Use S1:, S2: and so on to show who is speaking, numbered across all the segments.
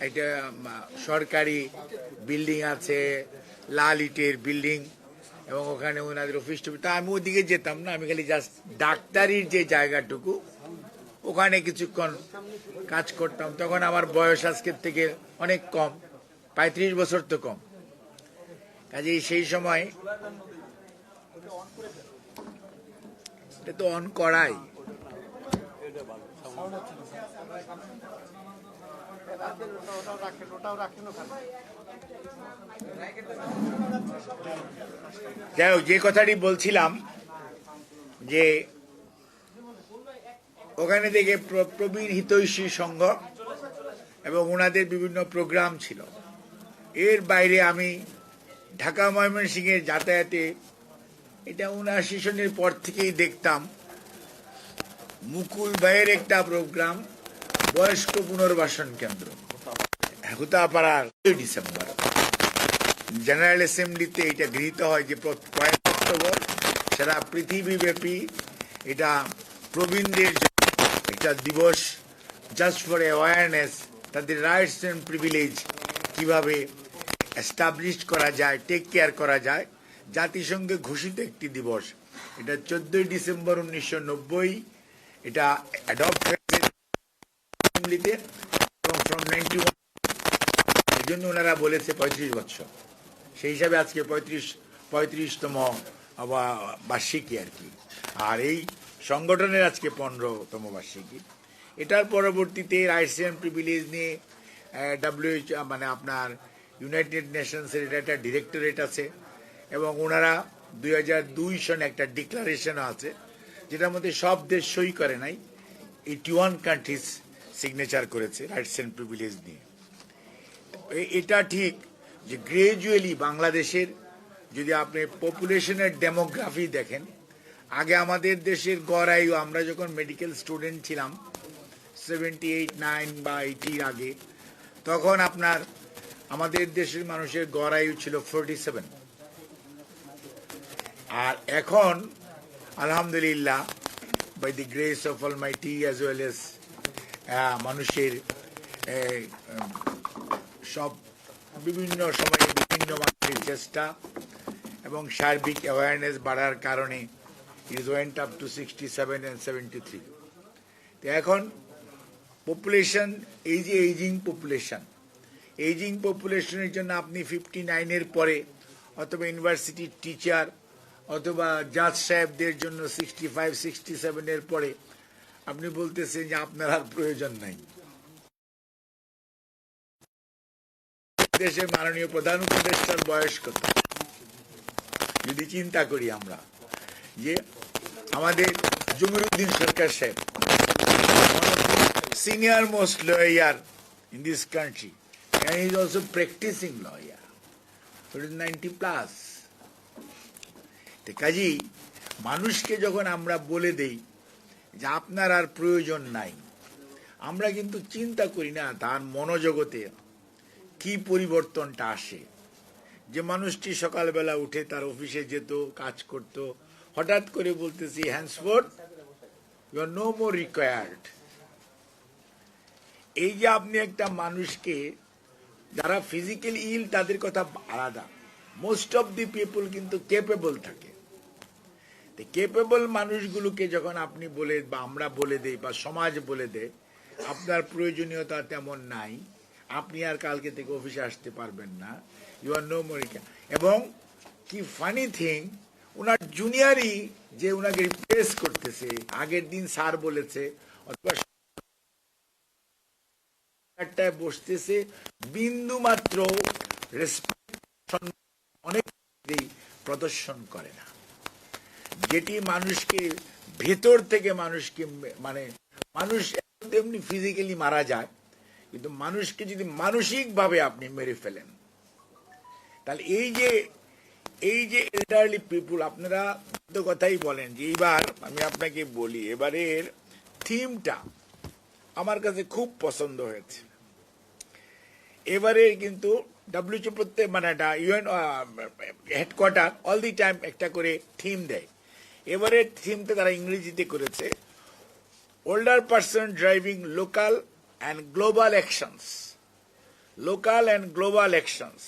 S1: উম, সরকারি বিল্ডিং আছে লাল ইটের বিল্ডিং এবং ওখানে ওনাদের অফিস টফিস তা আমি ওদিকে যেতাম না আমি খালি জাস্ট ডাক্তারির যে জায়গাটুকু ওখানে কিছুক্ষণ কাজ করতাম। তখন আমার বয়স আজকের থেকে অনেক কম পঁয়ত্রিশ বছর তো কম। কাজেই সেই সময় এটা তো অন করাই। যাই হোক, যে কথাটি বলছিলাম যে ওখানে থেকে প্র- প্রবীণ হিতৈষী সংঘ এবং ওনাদের বিভিন্ন প্রোগ্রাম ছিল। এর বাইরে আমি ঢাকা ময়মনসিংহের যাতায়াতে, এটা উনআশি সনের পর থেকেই দেখতাম। মুকুল ভাইয়ের একটা প্রোগ্রাম বয়স্ক পুনর্বাসন কেন্দ্র। হুতাপাড়ার ডিসেম্বর। জেনারেল অ্যাসেম্বলিতে এটা গৃহীত হয় যে পয়লা অক্টোবর, সারা পৃথিবীব্যাপী এটা প্রবীণদের একটা দিবস জাস্ট ফর অ্যাওয়ারনেস তাদের রাইটস অ্যান্ড প্রিভিলেজ কীভাবে এস্টাবলিশ করা যায় টেক কেয়ার করা যায়। জাতিসংঘে ঘোষিত একটি দিবস, এটা চোদ্দই ডিসেম্বর উনিশশো নব্বই, এটা অ্যাডপ্ট অ্যাসেম্বলিতে এবং ফ্রম নাইনটি ওয়ান এই জন্য ওনারা বলেছে পঁয়ত্রিশ বছর। সেই হিসাবে আজকে পঁয়ত্রিশ, পঁয়ত্রিশতম বার্ষিকী আর কি। আর এই সংগঠনের আজকে পনেরোতম বার্ষিকী। এটার পরবর্তীতে রাইটস অ্যান্ড প্রিভিলেজ নিয়ে ডাব্লিউএইচ মানে আপনার ইউনাইটেড নেশনসের এটা একটা ডিরেক্টরেট আছে এবং ওনারা দুই হাজার দুই সনে একটা ডিক্লারেশনও আছে, যেটার মধ্যে সব দেশ সই করে নাই। এইটি ওয়ান কান্ট্রিজ সিগনেচার করেছে রাইটস অ্যান্ড প্রিভিলেজ নিয়ে। এটা ঠিক যে গ্রাজুয়ালি বাংলাদেশের যদি আপনি পপুলেশনের ডেমোগ্রাফি দেখেন, আগে আমাদের দেশের গড় আয়ু, আমরা যখন মেডিকেল স্টুডেন্ট ছিলাম সেভেন্টি এইট নাইন বা এইটির আগে, তখন আপনার আমাদের দেশের মানুষের গড় আয়ু ছিল ফোরটি সেভেন আর এখন, আলহামদুলিল্লাহ by the grace of Almighty as well as মানুষের সব বিভিন্ন সময়ে বিভিন্ন মানুষের চেষ্টা এবং সার্বিক অ্যাওয়ারনেস বাড়ার কারণে is went up to sixty seven and seventy three তো এখন পপুলেশন এই যে এইজিং পপুলেশন এইজিং পপুলেশনের জন্য আপনি ফিফটি নাইনের পরে অথবা ইউনিভার্সিটির টিচার অথবা জাজ সাহেবদের জন্য সিক্সটি ফাইভ সিক্সটি সেভেনের পরে আপনি বলতেছেন যে আপনার আর প্রয়োজন নাই দেশের মাননীয় প্রধান উপদেষ্টার বয়স কত যদি চিন্তা করি আমরা, যে আমাদের জমিরুদ্দিন সরকার সাহেব senior most lawyer in this country and he is also practicing lawyer. It is 90 plus. তো কাজেই মানুষকে যখন আমরা বলে দেই যে আপনার আর প্রয়োজন নাই। আমরা কিন্তু চিন্তা করি না তার মনোজগতে কি পরিবর্তনটা আসে। যে মানুষটি সকালবেলা উঠে তার অফিসে যেত, কাজ করত, হঠাৎ করে বলতেছি henceforth you are no more required এই যে আপনি একটা মানুষকে, যারা ফিজিক্যাল ইল তাদের কথা আলাদা। মোস্ট অফ দি পিপল কিন্তু কেপেবল থাকে। কেপেবল মানুষগুলোকে যখন আপনি বলে, বা আমরা বলে দেই, বা সমাজ বলে দেয়, আপনার প্রয়োজনীয়তা তেমন নাই। আপনি আর কালকে থেকে অফিসে আসতে পারবেন না। ইউ আর নো মরিকা এবং কি ফানি থিং ওনার জুনিয়রই যে ওনাকে রিপ্লেস করতেছে, আগের দিন স্যার বলেছে, অথবা জায়গাটায় বসতেছে, বিন্দু মাত্র অনেক প্রদর্শন করে না। যেটি মানুষকে ভেতর থেকে মানুষকে মানে মানুষ তেমনি ফিজিক্যালি মারা যায়, কিন্তু মানুষকে যদি মানসিকভাবে আপনি মেরে ফেলেন, তাহলে এই যে এই যে এল্ডারলি পিপুল আপনারা তো কথাই বলেন যে এইবার আমি আপনাকে বলি, এবারের থিমটা আমার কাছে খুব পছন্দ হয়েছে। এবারে কিন্তু ডাব্লিউএচও প্রত্যেক মানে UN headquarter all the time একটা করে থিম দেয়। এবারে থিমটা তারা ইংরেজিতে করেছে। Older person driving local and global actions local and global actions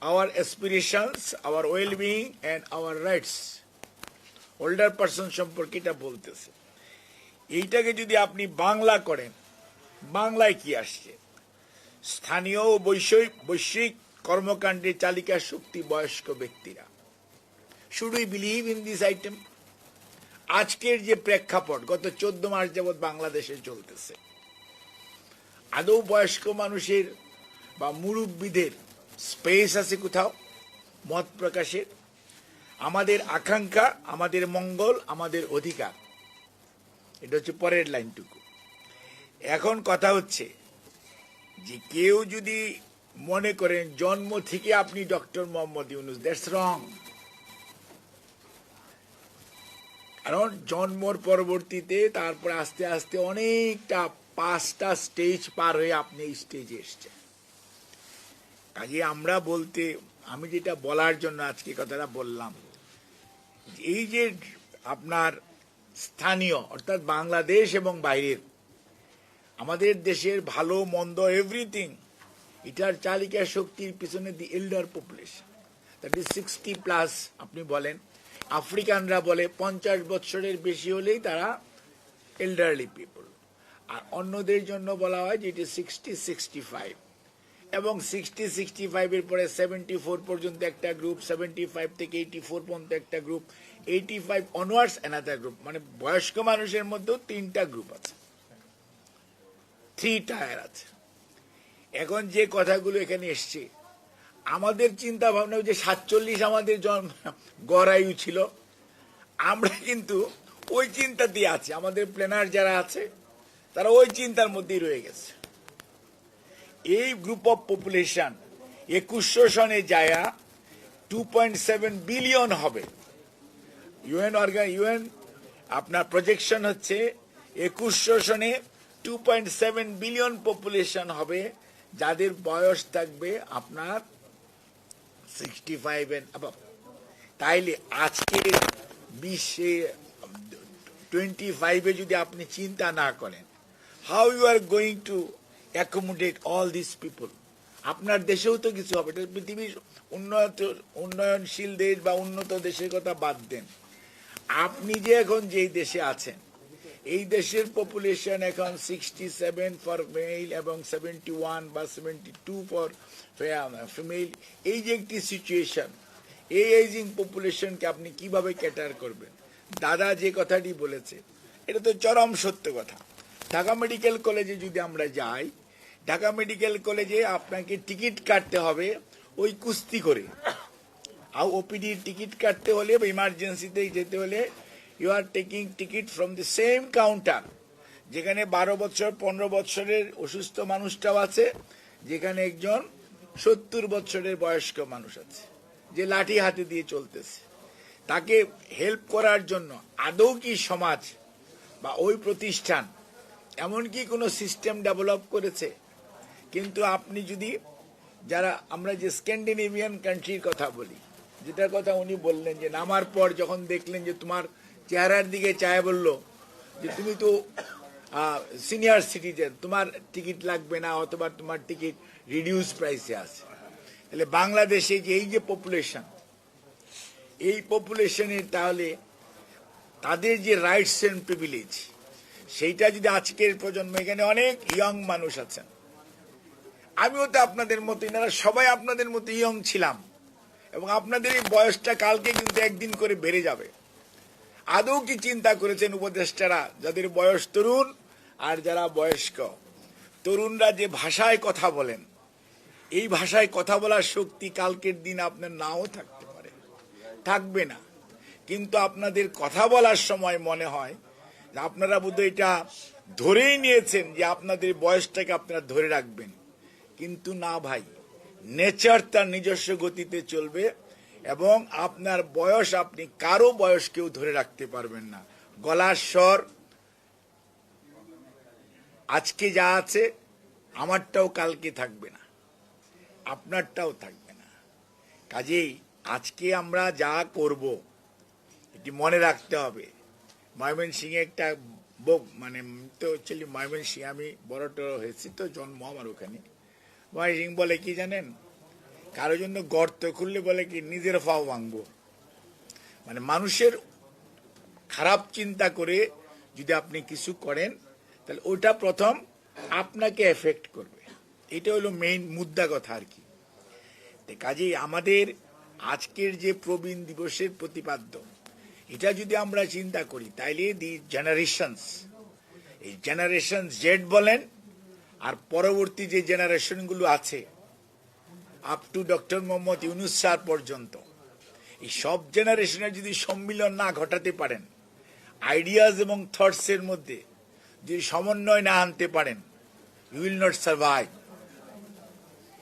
S1: our aspirations, our well-being and our rights. Older person সম্পর্কে এটা বলতেছে। এইটাকে যদি আপনি বাংলা করেন বাংলায় কি আসছে? স্থানীয় ও বৈষয়িক বৈশ্বিক কর্মকাণ্ডের চালিকা শক্তি বয়স্ক ব্যক্তিরা। Should we believe in this item আজকের যে প্রেক্ষাপট, গত চোদ্দ মাস যাবৎ বাংলাদেশে চলতেছে। আদৌ বয়স্ক মানুষের বা মুরব্বীদের স্পেস আছে কোথাও? মত প্রকাশের। আমাদের আকাঙ্ক্ষা, আমাদের মঙ্গল, আমাদের অধিকার। এটা হচ্ছে পরের লাইনটুকু। এখন কথা হচ্ছে যে কেউ যদি মনে করেন, জন্ম থেকে আপনি doctor Mohammad Yunus that's wrong কারণ জন্মর পরবর্তীতে তারপরে আস্তে আস্তে অনেকটা পাঁচটা স্টেজ পার হয়ে আপনি এই স্টেজে এসছেন। কাজে আমরা বলতে, আমি যেটা বলার জন্য আজকে কথাটা বললাম, এই যে আপনার স্থানীয়, অর্থাৎ বাংলাদেশ এবং বাইরের, আমাদের দেশের ভালো, মন্দ এভরিথিং এটার চালিকা শক্তির পিছনে the elder population that is sixty plus আপনি বলেন আফ্রিকানরা বলে পঞ্চাশ বৎসরের বেশি হলেই তারা এল্ডারলি পিপল আর অন্যদের জন্য বলা হয় যে এটি সিক্সটি সিক্সটি ফাইভ এবং সিক্সটি সিক্সটি ফাইভের পরে সেভেন্টি ফোর পর্যন্ত একটা গ্রুপ সেভেন্টি ফাইভ থেকে এইটি ফোর পর্যন্ত একটা group eighty five onwards another group মানে বয়স্ক মানুষের মধ্যেও তিনটা গ্রুপ আছে। থ্রি টায়ার আছে। এখন যে কথাগুলো এখানে এসছে আমাদের চিন্তা ভাবনা যে সাতচল্লিশ আমাদের জন্ম গড় আয়ু ছিল। আমরা কিন্তু ওই চিন্তা দিয়ে আছি, আমাদের প্ল্যানার যারা আছে, তারা ওই চিন্তার মধ্যেই রয়ে গেছে। এই গ্রুপ অফ পপুলেশন একুশশো সনে যায়া টু পয়েন্ট সেভেন বিলিয়ন হবে। ইউএন অর্গান ইউএন আপনার প্রজেকশন হচ্ছে একুশশো সনে two point seven billion population হবে, যাদের বয়স থাকবে আপনার সিক্সটি ফাইভ তাইলে আজকে বিশ্বে টোয়েন্টি ফাইভে যদি আপনি চিন্তা না করেন how you are going to accommodate all this people আপনার দেশেও তো কিছু হবে। এটা পৃথিবীর উন্নত, উন্নয়নশীল দেশ বা উন্নত দেশের কথা বাদ দেন। আপনি যে এখন যেই দেশে আছেন এই দেশের পপুলেশন এখন সিক্সটি সেভেন ফর মেল এবং সেভেন্টি ওয়ান বা সেভেন্টি টু ফর ফিমেল এই যে একটি সিচুয়েশন এই এজিং পপুলেশনকে আপনি কীভাবে ক্যাটার করবেন? দাদা যে কথাটি বলেছে, এটা তো চরম সত্য কথা। ঢাকা মেডিকেল কলেজে যদি আমরা যাই, ঢাকা মেডিকেল কলেজে আপনাকে টিকিট কাটতে হবে ওই কুস্তি করে। আর ওপিডির টিকিট কাটতে হলে বা ইমার্জেন্সিতে যেতে হলে you are taking ticket from the same counter যেখানে বারো বছর, পনেরো বছরের অসুস্থ মানুষটাও আছে, যেখানে একজন সত্তর বছরের বয়স্ক মানুষ আছে, যে লাঠি হাতে দিয়ে চলতেছে। তাকে হেল্প করার জন্য আদৌ কি সমাজ বা ওই প্রতিষ্ঠান এমন কি কোনো সিস্টেম ডেভেলপ করেছে? কিন্তু আপনি যদি যারা, আমরা যে স্ক্যান্ডিনেভিয়ান কান্ট্রির কথা বলি, যেটার কথা উনি বললেন যে নামার পর যখন দেখলেন যে তোমার চেহারার দিকে চায় বলল যে, তুমি তো সিনিয়র সিটিজেন তোমার টিকিট লাগবে না অথবা তোমার টিকিট রিডিউস প্রাইসে আছে। তাহলে বাংলাদেশে যে, এই যে পপুলেশন এই পপুলেশনের তাহলে তাদের যে রাইটস এন্ড প্রিভিলেজ সেইটা যদি আজকের প্রজন্ম, এখানে অনেক ইয়ং মানুষ আছেন। আমিও তো আপনাদের মতো, এনারা সবাই আপনাদের মতো ইয়ং ছিলাম এবং আপনাদের এই বয়সটা কালকে কিন্তু একদিন করে বেড়ে যাবে। আদৌ কি চিন্তা করেছেন উপদেষ্টারা? যাদের বয়স তরুণ আর যারা বয়স্ক। তরুণরা যে ভাষায় কথা বলেন, এই ভাষায় কথা বলার শক্তি কালকের দিন আপনার নাও থাকতে পারে। থাকবে না। কিন্তু আপনাদের কথা বলার সময় মনে হয়, আপনারা বোধ এটা ধরেই নিয়েছেন যে আপনাদের বয়সটাকে আপনারা ধরে রাখবেন। কিন্তু না ভাই, নেচার তার নিজস্ব গতিতে চলবে। এবং আপনার বয়স আপনি কারও বয়স কেউ ধরে রাখতে পারবেন না। গলার স্বর, আজকে যা আছে, আমারটাও কালকে থাকবে না। আপনারটাও থাকবে না। কাজেই আজকে আমরা যা করব, এটি মনে রাখতে হবে। ময়মন ময়মনসিংহে একটা ব- মানে তো অ্যাকচুয়ালি ময়মনসিংহে আমি বড় টড় হয়েছি তো, জন্ম আমার ওখানে। মহেশ বলে কি জানেন? কারও জন্য গর্ত খুললে বলে কি, নিজের ফাও ভাঙবো। মানে মানুষের খারাপ চিন্তা করে যদি আপনি কিছু করেন, তাহলে ওটা প্রথম আপনাকে এফেক্ট করবে। এটা হলো মেইন মুদ্রা কথা আর কি। কাজেই আমাদের আজকের যে প্রবীণ দিবসের প্রতিপাদ্য, এটা যদি আমরা চিন্তা করি, তাইলে দি জেনারেশনস এই জেনারেশন জেড বলেন, আর পরবর্তী যে জেনারেশনগুলো আছে up to doctor Mohammad Yunus sir পর্যন্ত। এই সব জেনারেশনের যদি সম্মিলন না ঘটাতে পারেন আইডিয়াস এবং থটসের মধ্যে যদি সমন্বয় না আনতে পারেন you will not survive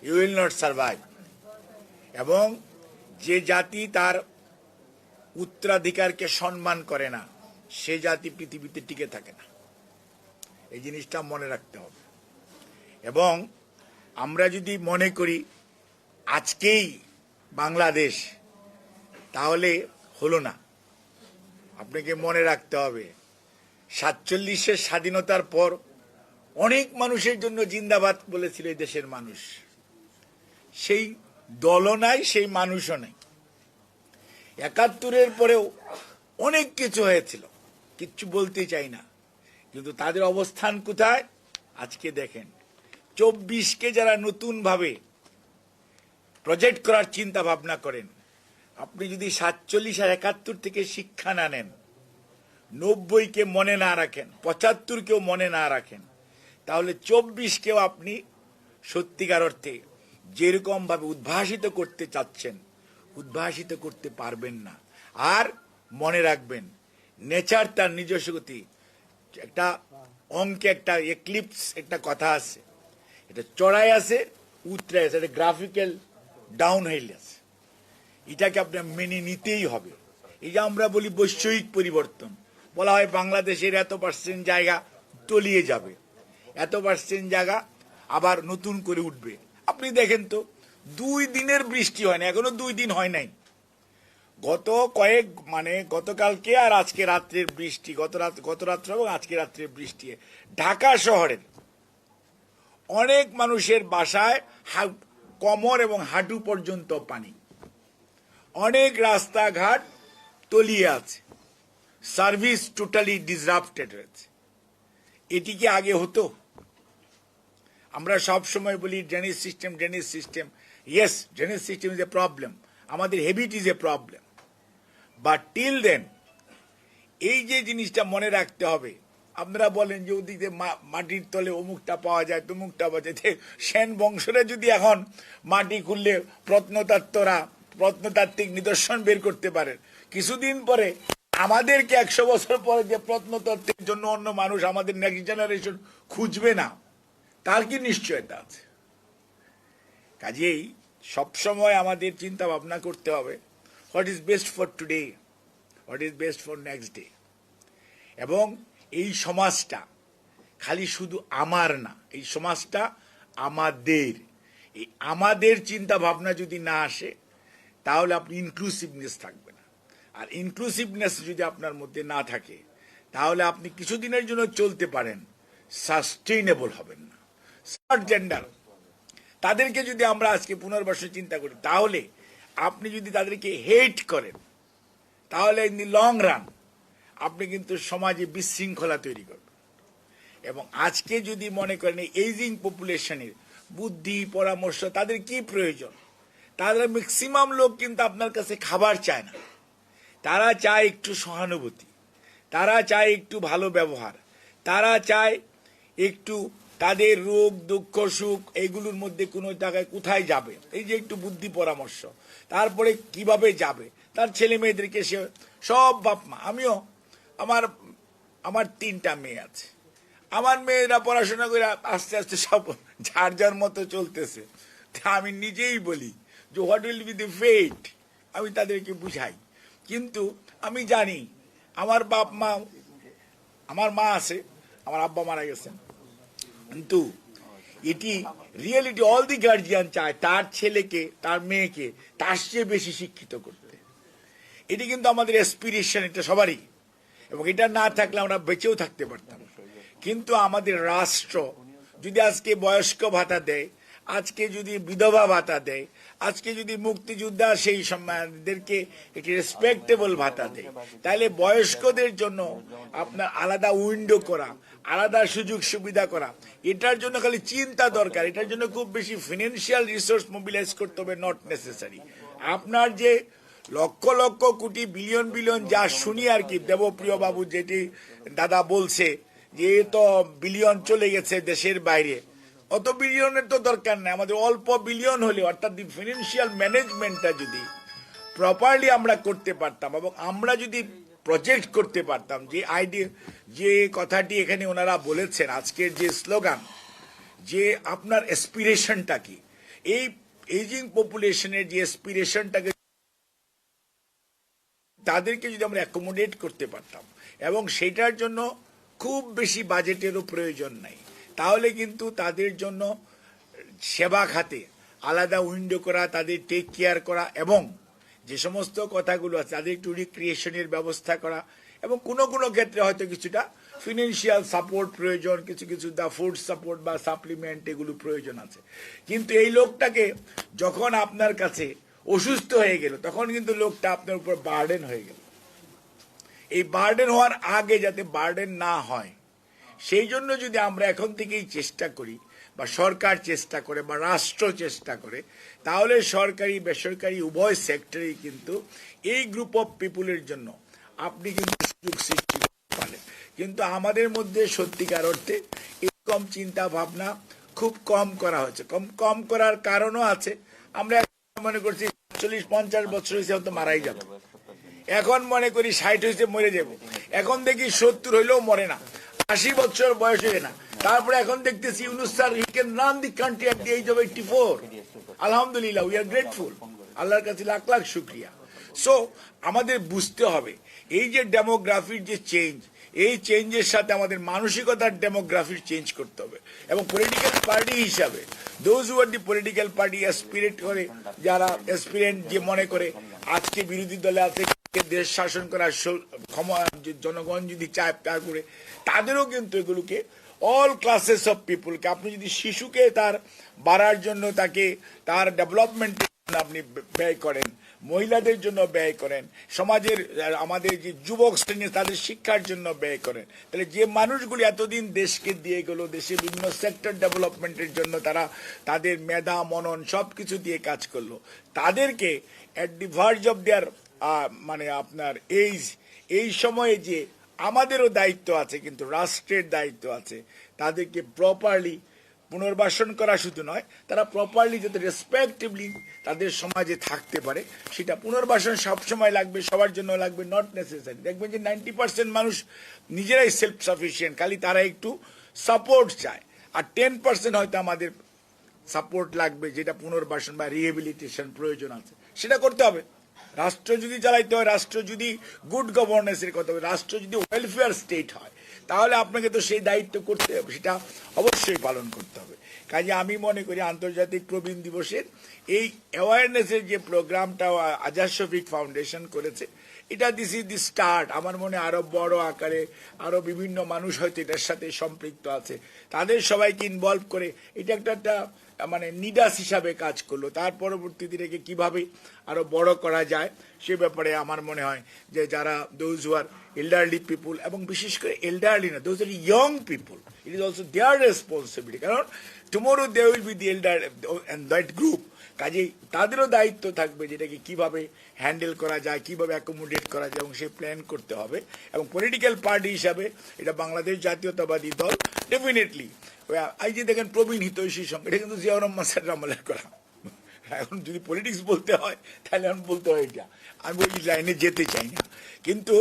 S1: you will not survive এবং যে জাতি তার উত্তরাধিকারকে সম্মান করে না, সে জাতি পৃথিবীতে টিকে থাকে না। এই জিনিসটা মনে রাখতে হবে। এবং আমরা যদি মনে করি আজকেই বাংলাদেশ তাহলে হলো না। আপনাকে মনে রাখতে হবে, সাতচল্লিশের স্বাধীনতার পর অনেক মানুষের জন্য জিন্দাবাদ বলেছিল এই দেশের মানুষ। সেই দলও নাই, সেই মানুষও নেই। একাত্তরের পরেও অনেক কিছু হয়েছিল, কিচ্ছু বলতে চাই না। কিন্তু তাদের অবস্থান কোথায়? আজকে দেখেন, চব্বিশকে যারা নতুনভাবে প্রজেক্ট করার চিন্তা ভাবনা করেন। আপনি যদি সাতচল্লিশ আর একাত্তর থেকে শিক্ষা না নেন নব্বইকে মনে না রাখেন পঁচাত্তরকেও মনে না রাখেন, তাহলে চব্বিশকেও আপনি সত্যিকার অর্থে যেরকম ভাবে উদ্ভাসিত করতে চাচ্ছেন, উদ্ভাসিত করতে পারবেন না। আর মনে রাখবেন, নেচার তার নিজস্ব গতি। একটা অঙ্কে একটা এক্লিপস, একটা কথা আছে। এটা চড়াই আছে উতরে আছে, এটা গ্রাফিক্যাল ডাউন হিল আছে। এটাকে আপনার মেনে নিতেই হবে। এই যে আমরা বলি বৈষয়িক পরিবর্তন, বলা হয় বাংলাদেশের এত পার্সেন্ট জায়গা তলিয়ে যাবে। এত পার্সেন্ট জায়গা আবার নতুন করে উঠবে। আপনি দেখেন তো, দুই দিনের বৃষ্টি হয় না, এখনও দুই দিন হয় নাই। গত কয়েক মানে গতকালকে আর আজকে রাত্রের বৃষ্টি, গত রাত, গত রাত্র এবং আজকে রাত্রের বৃষ্টি। ঢাকা শহরের অনেক মানুষের বাসায় কমর এবং হাঁটু পর্যন্ত পানি। অনেক রাস্তাঘাট তলিয়ে আছে। সার্ভিস টোটালি ডিসরাপ্টেড হয়েছে এটি কি আগে হতো? আমরা সব সময় বলি, drainage system drainage system. Yes drainage system is a problem আমাদের habit is a problem but till then এই যে জিনিসটা মনে রাখতে হবে আপনারা বলেন যে ওদিকে মা- মাটির তলে অমুকটা পাওয়া যায়, তমুকটা পাওয়া যায়। সেন বংশরা যদি এখন মাটি খুললে প্রত্নতাত্ত্বরা, প্রত্নতাত্ত্বিক নিদর্শন বের করতে পারেন কিছুদিন পরে আমাদেরকে একশো বছর পরে যে প্রত্নতত্ত্বের জন্য অন্য মানুষ আমাদের নেক্সট জেনারেশন খুঁজবে না, তার কি নিশ্চয়তা আছে? কাজেই সবসময় আমাদের চিন্তা ভাবনা করতে হবে what is best for today what is best for next day এবং এই সমাজটা খালি শুধু আমার না, এই সমাজটা আমাদের। এই আমাদের চিন্তা ভাবনা যদি না আসে, তাহলে আপনি ইনক্লুসিভনেস থাকবে না। আর ইনক্লুসিভনেস যদি আপনার মধ্যে না থাকে, তাহলে আপনি কিছুদিনের জন্য চলতে পারেন সাস্টেইনেবল হবেন না। সার্ট জেন্ডার তাদেরকে যদি আমরা আজকে পুনর্বাসন চিন্তা করি, তাহলে আপনি যদি তাদেরকে হেট করেন, তাহলে ইন দি লং রান আপনি কিন্তু সমাজে বিশৃঙ্খলা তৈরি করবেন। এবং আজকে যদি মনে করেন এইজিং পপুলেশনের বুদ্ধি, পরামর্শ, তাদের কি প্রয়োজন? তাদের ম্যাক্সিমাম লোক কিন্তু আপনার কাছে খাবার চায় না। তারা চায় একটু সহানুভূতি। তারা চায় একটু ভালো ব্যবহার। তারা চায় একটু তাদের রোগ, দুঃখ, সুখ এইগুলোর মধ্যে কোনো জায়গায় কোথায় যাবে? এই যে একটু বুদ্ধি, পরামর্শ। তারপরে কীভাবে যাবে? তার ছেলে মেয়েদেরকে সে সব বাপ মা আমিও আমার আমার তিনটা মেয়ে আছে। আমার মেয়েরা পড়াশোনা করে আস্তে আস্তে সব যার মতো চলতেছে। আমি নিজেই বলি যে what will be the fate আমি তাদেরকে বুঝাই। কিন্তু আমি জানি, আমার বাপ মা, আমার মা আছে, আমার আব্বা মারা গেছেন। কিন্তু এটি রিয়েলিটি অল দি গার্জিয়ান চায় তার ছেলেকে, তার মেয়েকে, তার চেয়ে বেশি শিক্ষিত করতে। এটি কিন্তু আমাদের এসপিরেশন এটা সবারই। এবং এটা না থাকলে আমরা বেঁচেও থাকতে পারতাম। কিন্তু আমাদের রাষ্ট্র যদি আজকে বয়স্ক ভাতা দেয়, আজকে যদি বিধবা ভাতা দেয়, আজকে যদি মুক্তিযোদ্ধা সেই সম্মানদেরকে একটি রেসপেক্টেবল ভাতা দেয়, তাহলে বয়স্কদের জন্য আপনার আলাদা উইন্ডো করা, আলাদা সুযোগ সুবিধা করা, এটার জন্য খালি চিন্তা দরকার, এটার জন্য খুব বেশি ফিনান্সিয়াল রিসোর্স মোবিলাইজ করতে হবে নট নেসেসারি আপনার যে লক্ষ লক্ষ কোটি বিলিয়ন বিলিয়ন যা শুনি আর কি। দেবপ্রিয় বাবু যেটি দাদা বলছে যে তো বিলিয়ন চলে গেছে দেশের বাইরে। অত বিলিয়নের তো দরকার নেই, আমাদের অল্প বিলিয়ন হলে, অর্থাৎ ফিনান্সিয়াল ম্যানেজমেন্টটা যদি প্রপারলি আমরা করতে পারতাম এবং আমরা যদি প্রজেক্ট করতে পারতাম, যে আইডিয়া যে কথাটি এখানে ওনারা বলেছেন, আজকের যে স্লোগান যে আপনার এসপিরেশনটা কি? এই এজিং পপুলেশনের যে এসপিরেশনটাকে তাদেরকে যদি আমরা অ্যাকোমোডেট করতে পারতাম। এবং সেটার জন্য খুব বেশি বাজেটেরও প্রয়োজন নাই। তাহলে কিন্তু তাদের জন্য সেবা খাতে, আলাদা উইন্ডো করা, তাদের টেক কেয়ার করা এবং যে সমস্ত কথাগুলো আছে, তাদের একটু রিক্রিয়েশনের ব্যবস্থা করা এবং কোনো কোনো ক্ষেত্রে হয়তো কিছুটা ফিনান্সিয়াল সাপোর্ট প্রয়োজন, কিছু কিছু দা ফুড সাপোর্ট বা সাপ্লিমেন্ট এগুলো প্রয়োজন আছে। কিন্তু এই লোকটাকে যখন আপনার কাছে অসুস্থ হয়ে গেল। তখন কিন্তু লোকটা আপনার উপর বার্ডেন হয়ে গেল। এই বার্ডেন হওয়ার আগে যাতে বার্ডেন না হয়, সেই জন্য যদি আমরা এখন থেকেই চেষ্টা করি বা সরকার চেষ্টা করে বা রাষ্ট্র চেষ্টা করে, তাহলে সরকারি, বেসরকারি, উভয় সেক্টরেই কিন্তু এই গ্রুপ অফ পিপুলের জন্য আপনি কিন্তু সুযোগ সৃষ্টি পারেন। কিন্তু আমাদের মধ্যে সত্যিকার অর্থে এরকম চিন্তা ভাবনা খুব কম করা হয়েছে কম কম করার কারণও আছে। আমরা মনে করছি চল্লিশ, পঞ্চাশ বছর হয়েছে হয়তো মারাই যাবে। এখন মনে করি ষাট হয়েছে মরে যাব। এখন দেখি সত্তর হইলেও মরে না। আশি বছর বয়স হয়ে না। তারপরে এখন দেখতেছি এইটটি ফোর আলহামদুলিল্লাহ উই আর আল্লাহর কাছে লাখ লাখ শুক্রিয়া। সো আমাদের বুঝতে হবে, এই যে ডেমোগ্রাফির যে চেঞ্জ এই চেঞ্জের সাথে আমাদের মানসিকতার ডেমোগ্রাফির চেঞ্জ করতে হবে। এবং পলিটিক্যাল পার্টি হিসাবে those are the political party aspirate করে, যারা অ্যাসপিরেন্ট যে মনে করে, আজকে বিরোধী দলে আছে দেশ শাসন করার ক্ষমা জনগণ যদি চায় তা করে তাদেরও কিন্তু এগুলোকে অল ক্লাসেস অফ পিপুলকে আপনি যদি শিশুকে তার বাড়ার জন্য তাকে, তার ডেভেলপমেন্টের জন্য আপনি ব্যয় করেন মহিলাদের জন্য ব্যয় করেন, সমাজের আমাদের যে যুবক শ্রেণি, তাদের শিক্ষার জন্য ব্যয় করেন। তাহলে যে মানুষগুলি এতদিন দেশকে দিয়ে গেল, দেশের বিভিন্ন সেক্টর ডেভেলপমেন্টের জন্য তারা তাদের মেধা, মনন সব কিছু দিয়ে কাজ করল, তাদেরকে at the verge of their মানে আপনার এইজ এই সময়ে যে আমাদেরও দায়িত্ব আছে, কিন্তু রাষ্ট্রের দায়িত্ব আছে, তাদেরকে প্রপারলি পুনর্বাসন করা শুধু নয়, তারা প্রপারলি যাতে রেসপেক্টিভলি তাদের সমাজে থাকতে পারে, সেটা পুনর্বাসন সবসময় লাগবে, সবার জন্য লাগবে নট নেসেসারি দেখবেন যে নাইনটি পার্সেন্ট মানুষ নিজেরাই সেলফ সাফিসিয়েন্ট খালি তারা একটু সাপোর্ট চায়। আর টেন পার্সেন্ট হয়তো আমাদের সাপোর্ট লাগবে, যেটা পুনর্বাসন বা রিহেবিলিটেশন প্রয়োজন আছে। সেটা করতে হবে। রাষ্ট্র যদি চালাইতে হয়, রাষ্ট্র যদি গুড গভর্নেন্সের কথা রাষ্ট্র যদি ওয়েলফেয়ার স্টেট হয় তাহলে আপনাকে তো সেই দায়িত্ব করতে হবে, সেটা অবশ্যই পালন করতে হবে। কাজে আমি মনে করি আন্তর্জাতিক প্রবীণ দিবসের এই অ্যাওয়ারনেসের যে প্রোগ্রামটা আজাদ শফিক ফাউন্ডেশন করেছে এটা দিস ইজ দি স্টার্ট আমার মনে আরও বড় আকারে আরও বিভিন্ন মানুষ হয়তো এটার সাথে সম্পৃক্ত আছে। তাদের সবাইকে ইনভলভ করে এটা একটা একটা মানে নিডাস হিসাবে কাজ করল। তার পরবর্তী দিনে কীভাবে আরও বড় করা যায়, সে ব্যাপারে আমার মনে হয় যে যারা দোজ আর এল্ডারলি পিপুল এবং বিশেষ করে এল্ডারলি না those are young people it is also their responsibility কারণ tomorrow they will be the elder and that group কাজেই তাদেরও দায়িত্ব থাকবে যেটাকে কীভাবে হ্যান্ডেল করা যায়, কীভাবে অ্যাকোমোডেট করা যায় এবং সে প্ল্যান করতে হবে। এবং পলিটিক্যাল পার্টি হিসাবে এটা বাংলাদেশ জাতীয়তাবাদী দল ডেফিনেটলি এই যে দেখেন প্রবীণ হিতৈষী সঙ্গে, এটা কিন্তু জিয়াউর রহমান স্যার আমলের করা। এখন যদি পলিটিক্স বলতে হয়, তাহলে এখন বলতে হয় এটা। আমি ওই লাইনে যেতে চাই না। কিন্তু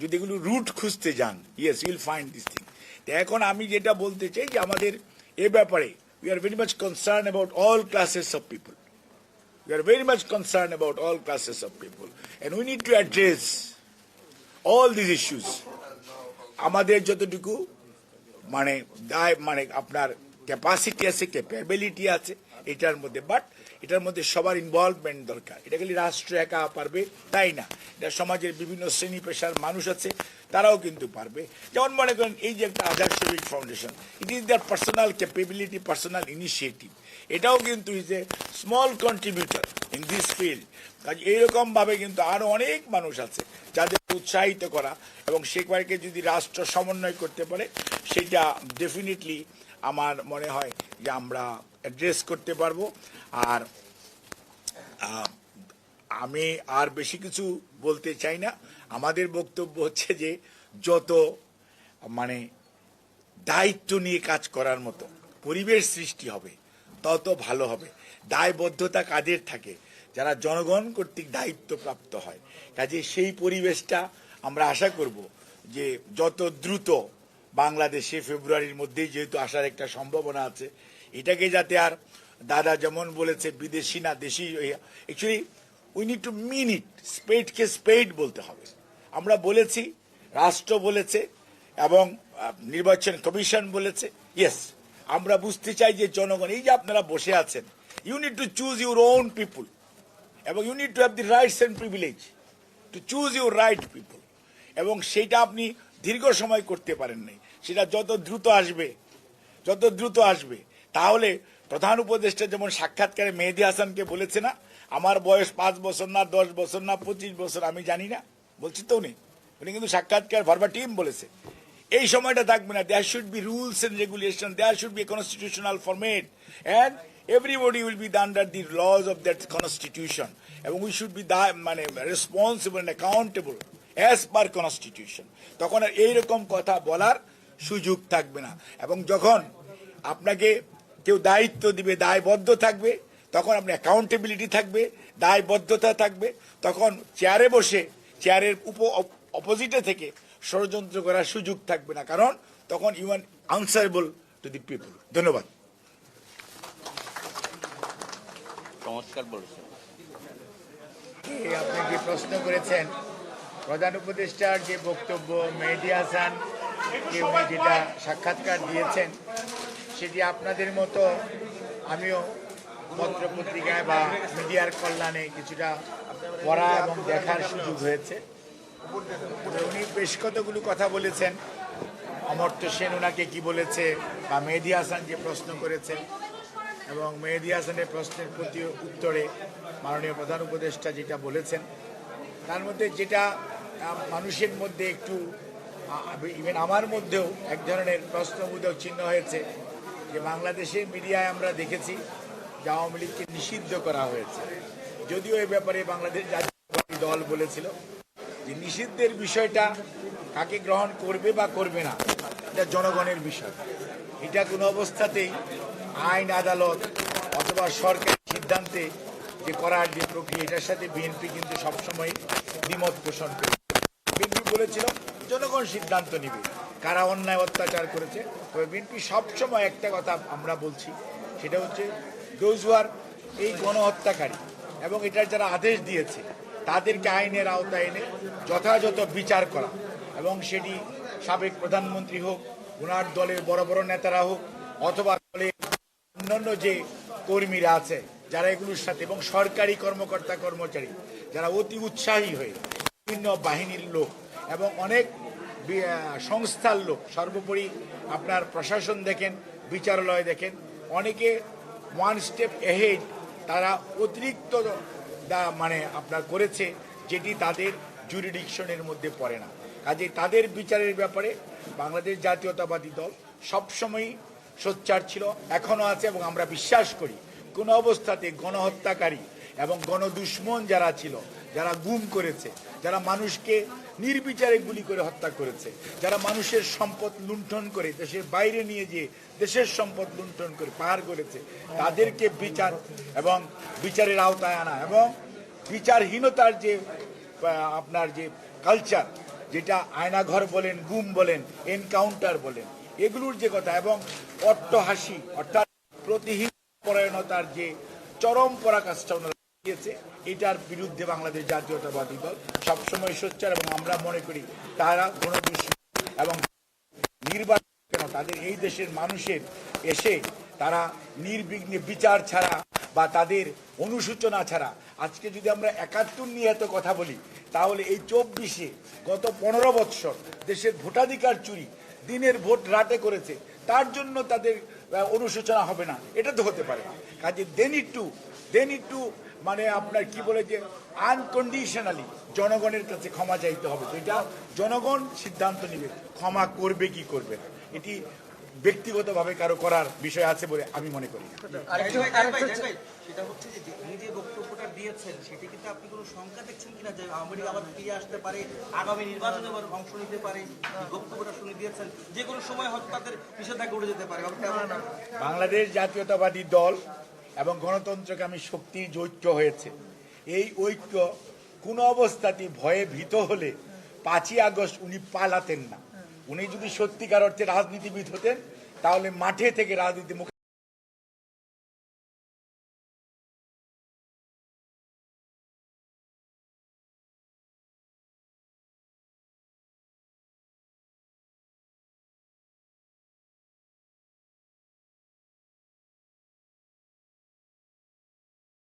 S1: যদি এগুলো রুট খুঁজতে যান yes will find this thing তো এখন আমি যেটা বলতে চাই যে আমাদের এ ব্যাপারে we are very much concern about all classes of people We are very much concerned about all classes of people. And we need to address all these issues. আমাদের যতটুকু মানে দায় মানে আপনার ক্যাপাসিটি আছে ক্যাপাবিলিটি আছে, এটার মধ্যে বাট এটার মধ্যে সবার ইনভলভমেন্ট দরকার এটা খালি রাষ্ট্র একা পারবে, তাই না এটা সমাজের বিভিন্ন শ্রেণি পেশার মানুষ আছে, তারাও কিন্তু পারবে যেমন মনে করেন, এই যে একটা Azad Sharif foundation it is their personal capability personal initiative এটাও কিন্তু is a small contributor in this field কাজ এইরকম ভাবে কিন্তু আরও অনেক মানুষ আছে যাদের উৎসাহিত করা এবং সেবারকে যদি রাষ্ট্র সমন্বয় করতে পারে, সেটা ডেফিনেটলি আমার মনে হয় যে আমরা অ্যাড্রেস করতে পারব। আর আমি আর বেশি কিছু বলতে চাই না। আমাদের বক্তব্য হচ্ছে যে যত মানে দায়িত্ব নিয়ে কাজ করার মতো পরিবেশ সৃষ্টি হবে তত ভালো হবে। দায়বদ্ধতা কাদের থাকে? যারা জনগণ কর্তৃক দায়িত্বপ্রাপ্ত হয়। কাজে সেই পরিবেশটা আমরা আশা করব যে যত দ্রুত বাংলাদেশে ফেব্রুয়ারির মধ্যেই যেহেতু আসার একটা সম্ভাবনা আছে, এটাকে যাতে আর দাদা যেমন বলেছে, বিদেশি না দেশি actually we need to mean it স্পেডকে spade বলতে হবে। আমরা বলেছি, রাষ্ট্র বলেছে এবং নির্বাচন কমিশন বলেছে ইয়েস আমরা বুঝতে চাই যে জনগণ, এই যে আপনারা বসে আছেন you need to choose your own people এবং you need to have the rights and privilege to choose your right people এবং সেটা আপনি দীর্ঘ সময় করতে পারেন নাই। সেটা যত দ্রুত আসবে, যত দ্রুত আসবে, তাহলে প্রধান উপদেষ্টা যেমন সাক্ষাৎকারে মেহেদি হাসানকে বলেছে না, আমার বয়স পাঁচ বছর না, দশ বছর না, পঁচিশ বছর, আমি জানি না, বলছি তো উনি। উনি কিন্তু সাক্ষাৎকার টিম বলেছে। এই সময়টা থাকবে না। There should be rules and regulation there should be constitutional format and everybody will be under the laws of that constitution এবং উই শুড বি দা মানে responsible and accountable as per constitution তখন আর এইরকম কথা বলার সুযোগ থাকবে না। এবং যখন আপনাকে কেউ দায়িত্ব দিবে, দায়বদ্ধ থাকবে, তখন আপনি অ্যাকাউন্টেবিলিটি থাকবে, দায়বদ্ধতা থাকবে, তখন চেয়ারে বসে চেয়ারের উপ অপোজিটে থেকে ষড়যন্ত্র করার সুযোগ থাকবে না। কারণ তখন you are answerable to the people ধন্যবাদ।
S2: চমৎকার বলেছেন।
S1: আপনি যে প্রশ্ন করেছেন প্রধান উপদেষ্টার যে বক্তব্য মেহেদি হাসান উনি যেটা সাক্ষাৎকার দিয়েছেন সেটি আপনাদের মতো আমিও পত্র পত্রিকায় বা মিডিয়ার কল্যাণে কিছুটা পড়া এবং দেখার সুযোগ হয়েছে। উনি বেশ কতগুলো কথা বলেছেন। অমর্ত্য সেন ওনাকে কি বলেছে বা মেহেদি হাসান যে প্রশ্ন করেছেন এবং মেহেদি হাসানের প্রশ্নের প্রতি উত্তরে মাননীয় প্রধান উপদেষ্টা যেটা বলেছেন, তার মধ্যে যেটা মানুষের মধ্যে একটু ইভেন আমার মধ্যেও এক ধরনের প্রশ্নবোধক চিহ্ন হয়েছে যে বাংলাদেশের মিডিয়ায় আমরা দেখেছি যে আওয়ামী লীগকে নিষিদ্ধ করা হয়েছে। যদিও এ ব্যাপারে বাংলাদেশ জাতীয় দল বলেছিল যে নিষিদ্ধের বিষয়টা কাকে গ্রহণ করবে বা করবে না, এটা জনগণের বিষয়। এটা কোনো অবস্থাতেই আইন, আদালত অথবা সরকারি সিদ্ধান্তে যে করার যে প্রক্রিয়া, এটার সাথে বিএনপি কিন্তু সবসময় দ্বিমত পোষণ করে। বিএনপি বলেছিল, জনগণ সিদ্ধান্ত নিবে, কারা অন্যায় অত্যাচার করেছে। তবে বিএনপি সবসময় একটা কথা আমরা বলছি, সেটা হচ্ছে দোজুয়ার এই গণহত্যাকারী এবং এটার যারা আদেশ দিয়েছে তাদেরকে আইনের আওতায় এনে যথাযথ বিচার করা। এবং সেটি সাবেক প্রধানমন্ত্রী হোক ওনার দলের বড় বড় নেতারা হোক, অথবা দলের অন্যান্য যে কর্মীরা আছে, যারা এগুলোর সাথে, এবং সরকারি কর্মকর্তা কর্মচারী, যারা অতি উৎসাহী হয়ে বিভিন্ন বাহিনীর লোক এবং অনেক সংস্থার লোক, সর্বোপরি আপনার প্রশাসন দেখেন, বিচারালয় দেখেন, অনেকে ওয়ান স্টেপ এহেড তারা অতিরিক্ত দা- মানে আপনার করেছে, যেটি তাদের জুরিডিকশনের মধ্যে পড়ে না। কাজে তাদের বিচারের ব্যাপারে বাংলাদেশ জাতীয়তাবাদী দল সবসময়ই সোচ্চার ছিল এখনও আছে এবং আমরা বিশ্বাস করি, কোনো অবস্থাতে গণহত্যাকারী এবং গণদুশ্মন যারা ছিল, যারা গুম করেছে, যারা মানুষকে নির্বিচারে গুলি করে হত্যা করেছে। যারা মানুষের সম্পদ লুণ্ঠন করে, দেশের বাইরে নিয়ে গিয়ে দেশের সম্পদ লুণ্ঠন করে পাহাড় করেছে, তাদেরকে বিচার এবং বিচারের আওতায় আনা এবং বিচারহীনতার যে আপনার যে কালচার যেটা আয়নাঘর বলেন, গুম বলেন এনকাউন্টার বলেন, এগুলোর যে কথা এবং অট্টহাসি, অর্থাৎ প্রতিহীন পরায়ণতার যে চরম পরাকাষ্ঠা এটার বিরুদ্ধে বাংলাদেশ জাতীয়তাবাদী দল সবসময় সোচ্চার এবং আমরা মনে করি তারা গণদুষ্কৃতি এবং নির্বাচন কেন? তাদের এই দেশের মানুষের এসে তারা নির্বিঘ্নে বিচার ছাড়া বা তাদের অনুসূচনা ছাড়া, আজকে যদি আমরা একাত্তর নিয়ে এত কথা বলি, তাহলে এই চব্বিশে গত পনেরো বৎসর দেশের ভোটাধিকার চুরি, দিনের ভোট রাতে করেছে, তার জন্য তাদের অনুশোচনা হবে না। এটা তো হতে পারে না। কাজে দেন ইট টু দেন একটু মানে আপনার কি বলে যে আনকন্ডিশনালি জনগণের কাছে ক্ষমা চাইতে হবে। তো এটা জনগণ সিদ্ধান্ত নেবে ক্ষমা করবে কি করবে না। এটি ব্যক্তিগতভাবে কারও করার বিষয় আছে বলে আমি মনে করি
S3: সেটা হচ্ছে যে তিনি যে বক্তব্যটা দিয়েছেন সেটি কিন্তু আপনি কোনো শঙ্কা দেখছেন কিনা যে আওয়ামী লীগ আবার ফিরে আসতে পারে আগামী নির্বাচনে আবার অংশ নিতে পারে বক্তব্যটা শুনে দিয়েছেন যে কোনো সময় হয়তো তাদের নিষেধাজ্ঞা উঠে যেতে পারে
S1: বাংলাদেশ জাতীয়তাবাদী দল এবং গণতন্ত্রকামী শক্তির শক্তি ঐক্য হয়েছে। এই ঐক্য কোন অবস্থাতে ভয়ে ভীত হলে পাঁচই আগস্ট উনি পালাতেন না। উনি যদি সত্যিকার অর্থে রাজনীতিবিদ হতেন, তাহলে মাঠে থেকে রাজনীতি